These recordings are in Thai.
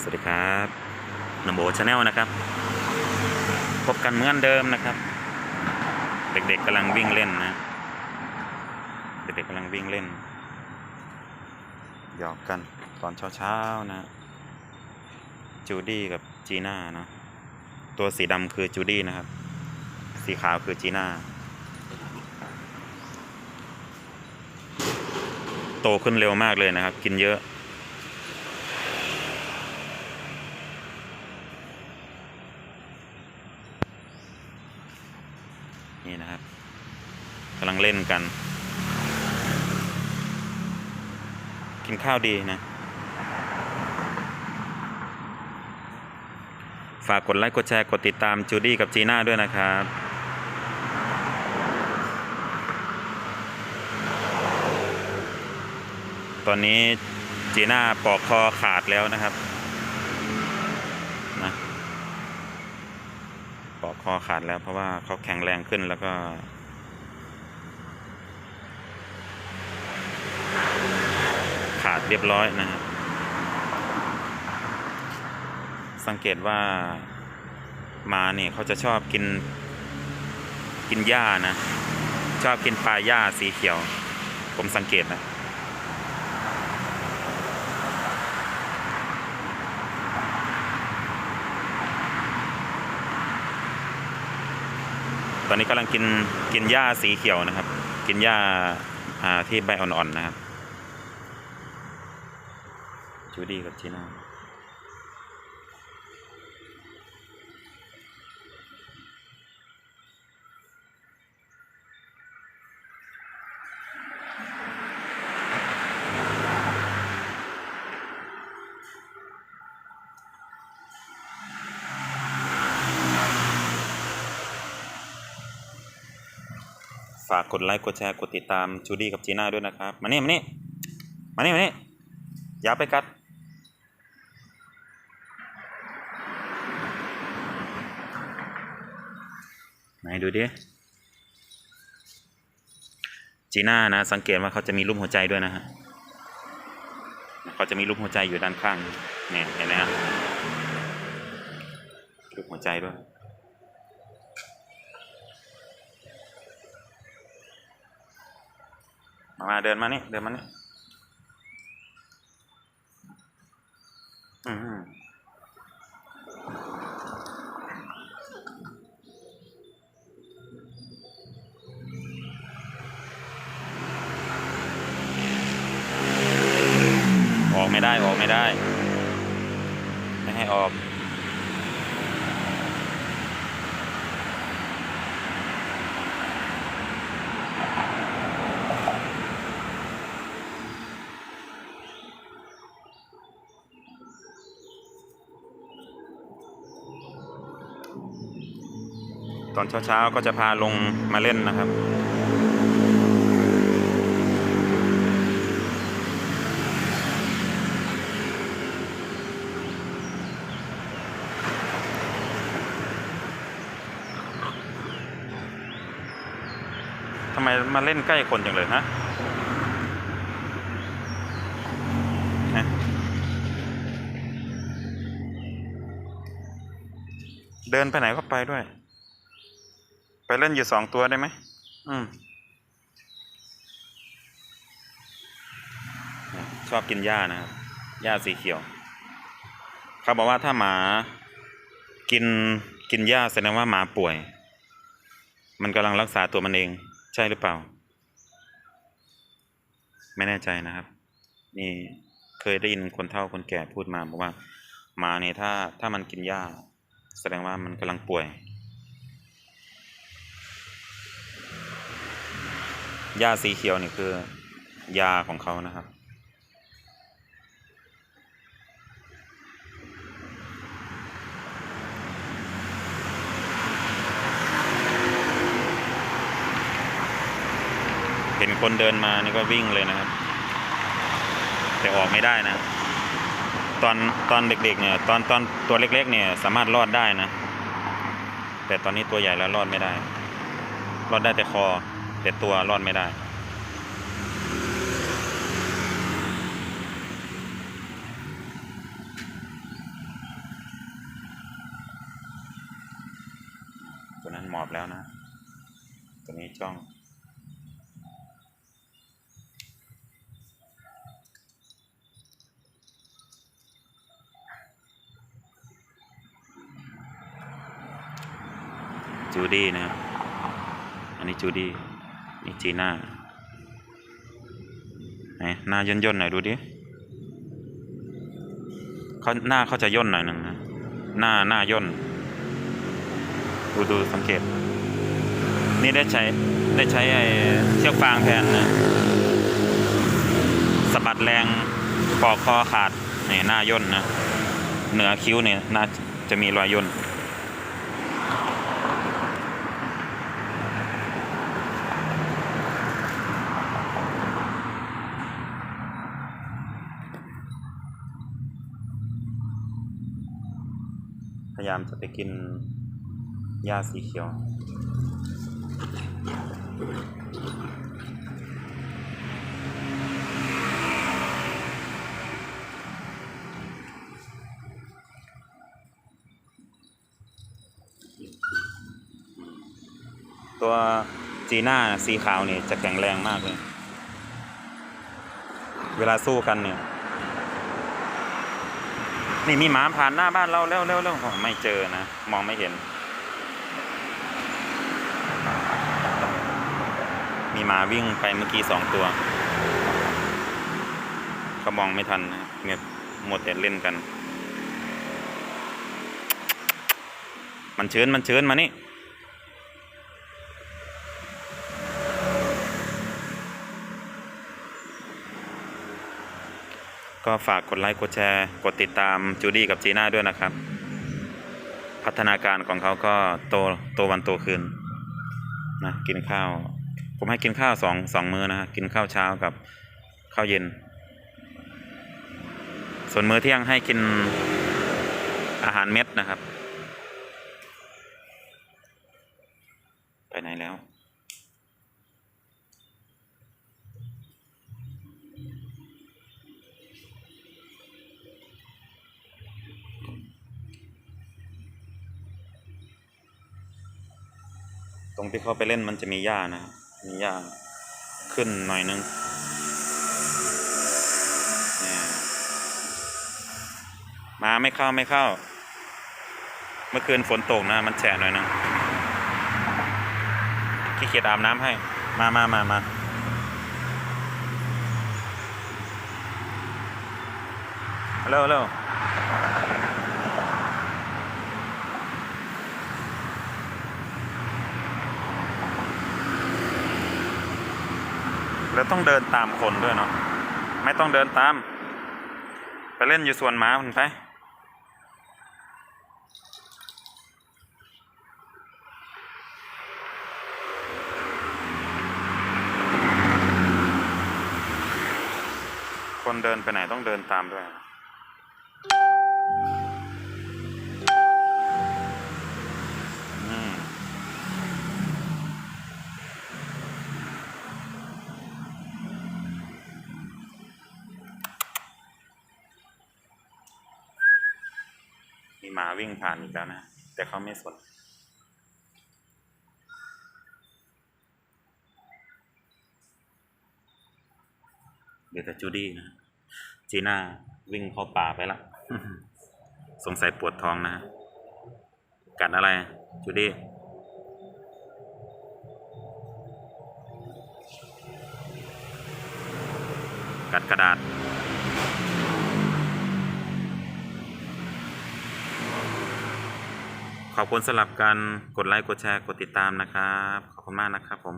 สวัสดีครับนโมชาแนลนะครับ พบกันเหมือนเดิมนะครับ เด็กๆกำลังวิ่งเล่นนะ เด็กๆกำลังวิ่งเล่น หยอกกันตอนเช้าๆนะ จูดี้กับจีน่าเนาะ ตัวสีดำคือจูดี้นะครับ สีขาวคือจีน่า โตขึ้นเร็วมากเลยนะครับ กินเยอะ นี่นะครับ อนกัน กินข้าวดีนะ ฝากกดไลค์กดแชร์กดติดตามจูดี้กับจีน่าด้วยนะครับตอนนี้จีน่าปอกคอขาดแล้วนะครับนะปอกคอขาดแล้วเพราะว่าเขาแข็งแรงขึ้นแล้วก็ ขาด เรียบร้อยนะครับสังเกตว่าหมาเนี่ยเขาจะชอบกินกินหญ้านะ ชอบกินปลาหญ้าสีเขียว ผมสังเกตนะตอนนี้กำลังกินกินหญ้าสีเขียวนะครับ กินหญ้าอ่าที่ใบอ่อนๆนะครับ จูดี้กับจีน่าฝากกดไลค์ กดแชร์ กดติดตามจูดี้กับจีน่าด้วยนะครับ มานี่มานี่มานี่มานี่อย่าไปกัด ไหนดูดิจีน่านะ สังเกตว่าเขาจะมีรูปหัวใจด้วยนะฮะเขาจะมีรูปหัวใจอยู่ด้านข้างเนี่ยเห็นไหมฮะรูปหัวใจด้วยมามาเดินมานี่เดินมานี่ ไม่ได้ออกไม่ได้ ไม่ให้ออกตอนเช้าๆก็จะพาลงมาเล่นนะครับ ทำไมมาเล่นใกล้คนจังเลยฮะฮะเดินไปไหนก็ไปด้วย ไปเล่นอยู่สองตัวได้ไหม อืม ชอบกินหญ้านะครับ หญ้าสีเขียว เขาบอกว่าถ้าหมา กินกินหญ้าแสดงว่าหมาป่วย มันกำลังรักษาตัวมันเอง ใช่หรือเปล่า ไม่แน่ใจนะครับ นี่เคยได้ยินคนเฒ่าคนแก่พูดมาบอกว่าหมาเนี่ยถ้าถ้ามันกินหญ้า แสดงว่ามันกำลังป่วยหญ้าสีเขียวนี่คือยาของเขานะครับ ห็นคนเดินมานี่ก็วิ่งเลยนะครับ แต่ออกไม่ได้นะ ตอนตอนเด็กๆเนี่ยตอนตอนตัวเล็กๆเนี่ยสามารถรอดได้นะ แต่ตอนนี้ตัวใหญ่แล้วรอดไม่ได้ รอดได้แต่คอ แต่ตัวรอดไม่ได้ตัวนั้นหมอบแล้วนะ ตัวนี้จ้อง จูดี้นะครับ อันนี้จูดี้นี่จีน่าไหนหน้าย่นย่นๆหน่อยดูดิเขาหน้าเขาจะย่นหน่อยหนึ่งนะหน้าหน้าย่นดูดูสังเกต นี่ได้ใช้ได้ใช้ไอ้เชือกฟางแทนนะสะบัดแรงปอกคอขาดนี่หน้าย่นนะเหนือคิ้วเนี่ยน่าจะมีรอยย่น พยายามจะไปกินหญ้าสีเขียว ตัวจีน่าสีขาวนี่จะแข็งแรงมากเลย เวลาสู้กันเนี่ย นี่มีหมาผ่านหน้าบ้านเราเร็วเร็วเร็วไม่เจอนะ มองไม่เห็น มีหมาวิ่งไปเมื่อกี้สองตัวเขามองไม่ทันนะเนี่ยหมดแต่เล่นกัน มันเชิญมันเชิญมานี่ ก็ฝากกดไลค์กดแชร์ กดติดตามจูดี้กับจีน่าด้วยนะครับ พัฒนาการของเขาก็โตโตวันโตคืนนะกินข้าว ผมให้กินข้าวสองสองมื้อนะฮะกินข้าวเช้ากับข้าวเย็น ส่วนมื้อเที่ยงให้กินอาหารเม็ดนะครับ ไปไหนแล้ว ตรงที่เขาไปเล่นมันจะมีหญ้านะครับ มีหญ้าขึ้นหน่อยนึงนมาไม่เข้าไม่เข้า เมื่อคืนฝนตกนะ มันแฉะหน่อยนึงขี้เกียจอาบน้ำให้ มามามามาเร็วเร็ว แล้วต้องเดินตามคนด้วยเนาะไม่ต้องเดินตาม ไปเล่นอยู่สวนหมามันไปคนเดินไปไหนต้องเดินตามด้วย หมาวิ่งผ่านอีกแล้วนะ แต่เขาไม่สนเดี๋ยวแต่จูดี้นะ จีน่าวิ่งเข้าป่าไปละ สงสัยปวดท้องนะ กัดอะไร จูดี้กัดกระดาษ ขอบคุณสำหรับการกดไลค์กดแชร์กดติดตามนะครับ ขอบคุณมากนะครับผม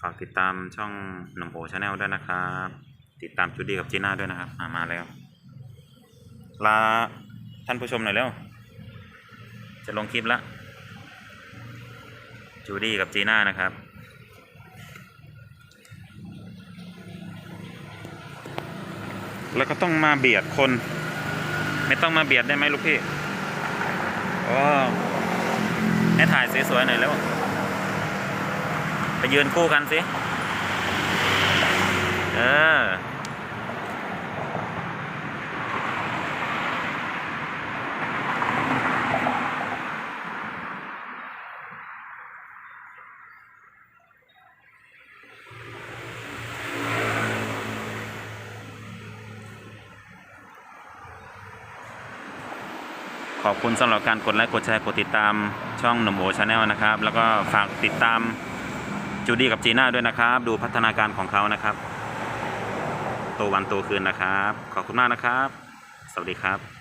ฝากติดตามช่องหนุ่มโอชาแนลด้วยนะครับ ติดตามจูดี้กับจีน่าด้วยนะครับ มามาแล้ว ลาท่านผู้ชมหน่อยเร็วจะลงคลิปละจูดี้กับจีน่านะครับแล้วก็ต้องมาเบียดคน ไม่ต้องมาเบียดได้ไหมลูกพี่ ก็ให้ถ่ายสวยๆหน่อยแล้ว ไปยืนคู่กันสิ เออ ขอบคุณสำหรับการกดไลค์กดแชร์กดติดตามช่องหนุ่มโอชาแนลนะครับ แล้วก็ฝากติดตามจูดี้กับจีน่าด้วยนะครับ ดูพัฒนาการของเขานะครับ โตวันโตคืนนะครับ ขอบคุณมากนะครับ สวัสดีครับ